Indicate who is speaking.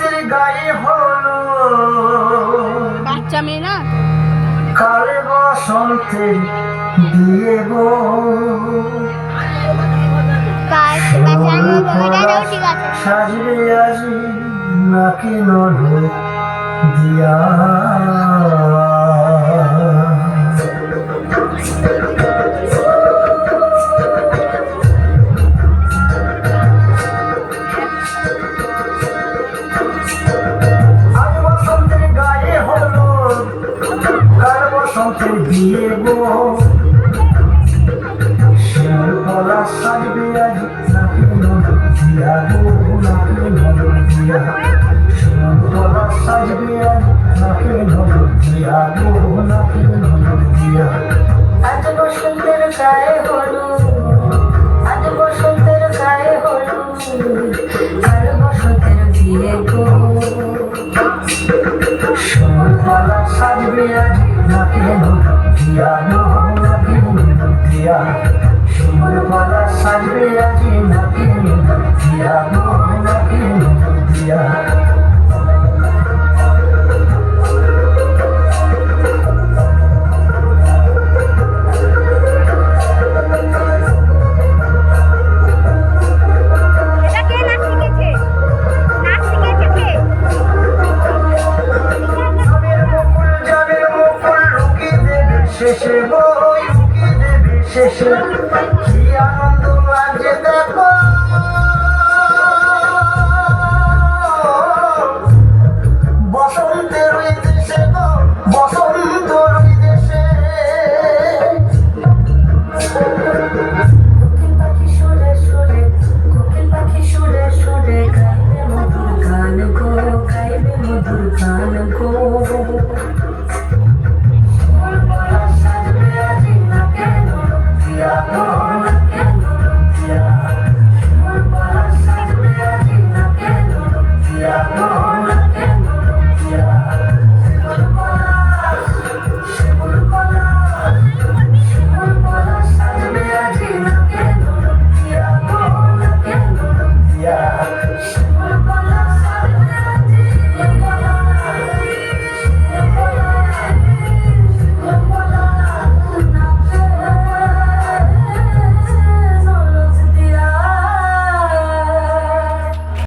Speaker 1: বসন্তের গায়ে হলো
Speaker 2: বাচ্চা মেয়ে না?
Speaker 1: কালে বসন্তে দিয়ে গো। সাজবে আজি নাকি নলে দিয়া। কাল বিয়ে গো। শিমুল সাজবে আজ নলে গো সাজবে আজ নাকি দিয়া গো নাকি দিয়া।
Speaker 3: আজ বসন্তের গায়ে হলু আজ বসন্তের গায়ে হলু আর বসন্তের বিয়ে গো।
Speaker 1: শিমুল সাজবে আজ নাকি নাকি নাকি ভেসে
Speaker 4: বই কি
Speaker 1: আনন্দ লাগছে দেখো?